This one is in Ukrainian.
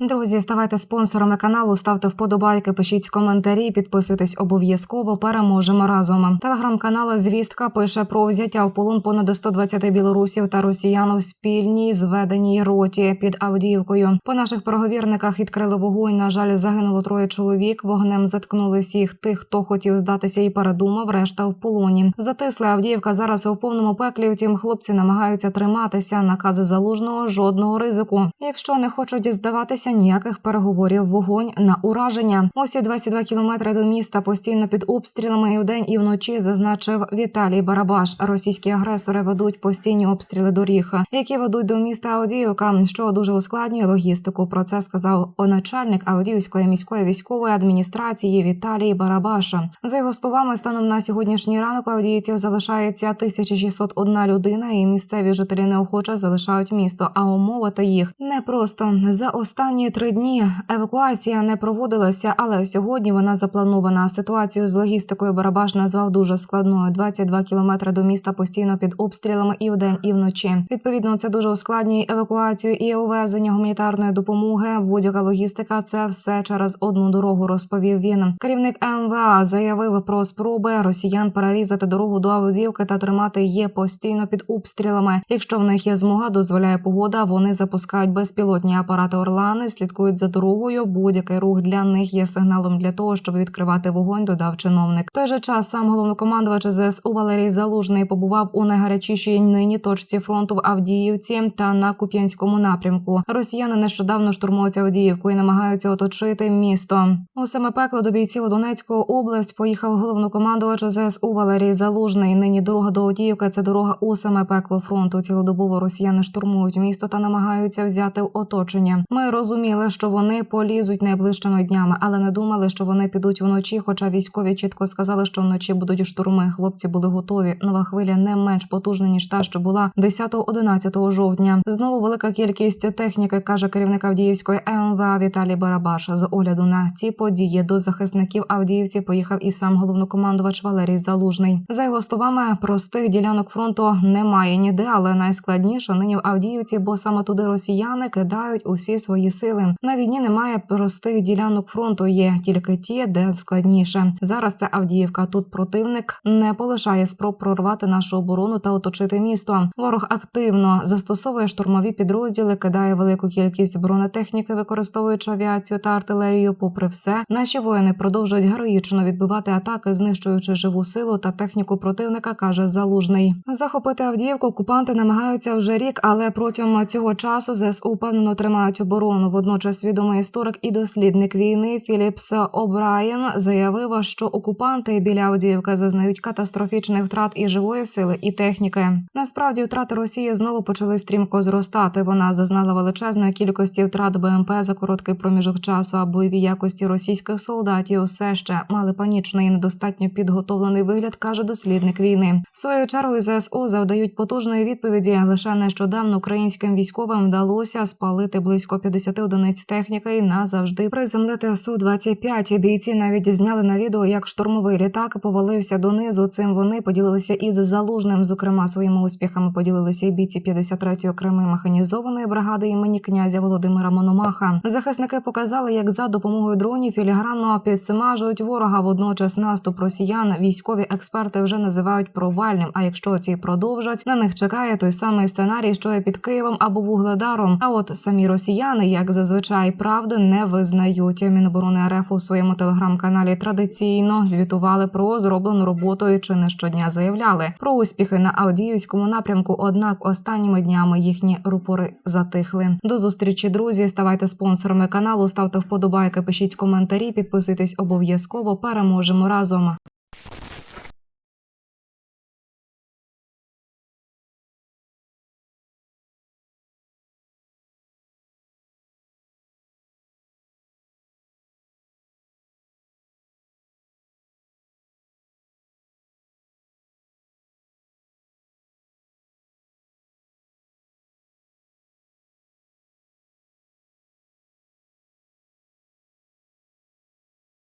Друзі, ставайте спонсорами каналу, ставте вподобайки, пишіть коментарі, підписуйтесь обов'язково. Переможемо разом. Телеграм-канал Звістка пише про взяття в полон понад 120 білорусів та росіян у спільній зведеній роті під Авдіївкою. По наших переговірниках відкрили вогонь. На жаль, загинуло троє чоловік. Вогнем заткнули всіх тих, хто хотів здатися і передумав. Решта в полоні. Затисли Авдіївка зараз у повному пеклі. Втім, хлопці намагаються триматися. Накази залужного жодного ризику. Якщо не хочуть здаватися, ніяких переговорів. Вогонь на ураження. Усі 22 кілометри до міста постійно під обстрілами і вдень і вночі зазначив Віталій Барабаш. Російські агресори ведуть постійні обстріли доріг, які ведуть до міста Авдіївка, що дуже ускладнює логістику. Про це сказав начальник Авдіївської міської військової адміністрації Віталій Барабаша. За його словами, станом на сьогоднішній ранок авдіївців залишається 1601 людина, і місцеві жителі неохоче залишають місто. А умовити їх непросто за останні три дні евакуація не проводилася, але сьогодні вона запланована. Ситуацію з логістикою Барабаш назвав дуже складною. 22 кілометри до міста постійно під обстрілами і вдень, і вночі. Відповідно, це дуже ускладнює евакуацію і увезення гуманітарної допомоги. Будь-яка логістика це все через одну дорогу. Розповів він. Керівник МВА заявив про спроби росіян перерізати дорогу до Авдіївки та тримати її постійно під обстрілами. Якщо в них є змога, дозволяє погода. Вони запускають безпілотні апарати Орлани, слідкують за дорогою. Будь-який рух для них є сигналом для того, щоб відкривати вогонь. Додав чиновник. В той же час сам головнокомандувач ЗСУ Валерій Залужний побував у найгарячішій нині точці фронту в Авдіївці та на Куп'янському напрямку. Росіяни нещодавно штурмують Авдіївку і намагаються оточити місто. У саме пекло до бійців у Донецьку область поїхав головнокомандувач ЗСУ Валерій Залужний. Нині дорога до Авдіївки – це дорога у саме пекло фронту. Цілодобово росіяни штурмують місто та намагаються взяти в оточення. Ми розуміли, що вони полізуть найближчими днями, але не думали, що вони підуть вночі. Хоча військові чітко сказали, що вночі будуть штурми. Хлопці були готові. Нова хвиля не менш потужна ніж та, що була 10-11 жовтня. Знову велика кількість техніки, каже керівник Авдіївської МВА Віталій Барабаш. З огляду на ці події до захисників Авдіївці поїхав і сам головнокомандувач Валерій Залужний. За його словами, простих ділянок фронту немає ніде, але найскладніше нині в Авдіївці, бо саме туди росіяни кидають усі свої сили. На війні немає простих ділянок фронту, є тільки ті, де складніше. Зараз це Авдіївка. Тут противник не полишає спроб прорвати нашу оборону та оточити місто. Ворог активно застосовує штурмові підрозділи, кидає велику кількість бронетехніки, використовуючи авіацію та артилерію. Попри все, наші воїни продовжують героїчно відбивати атаки, знищуючи живу силу та техніку противника, каже Залужний. Захопити Авдіївку окупанти намагаються вже рік, але протягом цього часу ЗСУ впевнено тримають оборону. Водночас відомий історик і дослідник війни Філіпс О'Брайен заявив, що окупанти біля Авдіївки зазнають катастрофічних втрат і живої сили, і техніки. Насправді втрати Росії знову почали стрімко зростати. Вона зазнала величезної кількості втрат БМП за короткий проміжок часу, а бойові якості російських солдатів все ще мали панічний і недостатньо підготовлений вигляд, каже дослідник війни. Своєю чергою ЗСУ завдають потужної відповіді. Лише нещодавно українським військовим вдалося спалити близько 50 одиниць техніки і назавжди приземлити су 25 Бійці навіть зняли на відео, як штурмовий літак повалився донизу. Цим вони поділилися із залужним. Зокрема, своїми успіхами поділилися і бійці 53-ї окремої механізованої бригади імені князя Володимира Мономаха. Захисники показали, як за допомогою дронів філігранно підсмажують ворога. Водночас наступ росіян військові експерти вже називають провальним. А якщо ці продовжать, на них чекає той самий сценарій, що і під Києвом або Вугледаром. А от самі росіяни, як зазвичай, правди не визнають. Міноборони РФ у своєму телеграм-каналі традиційно звітували про зроблену роботу і чи не щодня заявляли про успіхи на Авдіївському напрямку. Однак останніми днями їхні рупори затихли. До зустрічі, друзі. Ставайте спонсорами каналу, ставте вподобайки, пишіть коментарі, підписуйтесь обов'язково. Переможемо разом.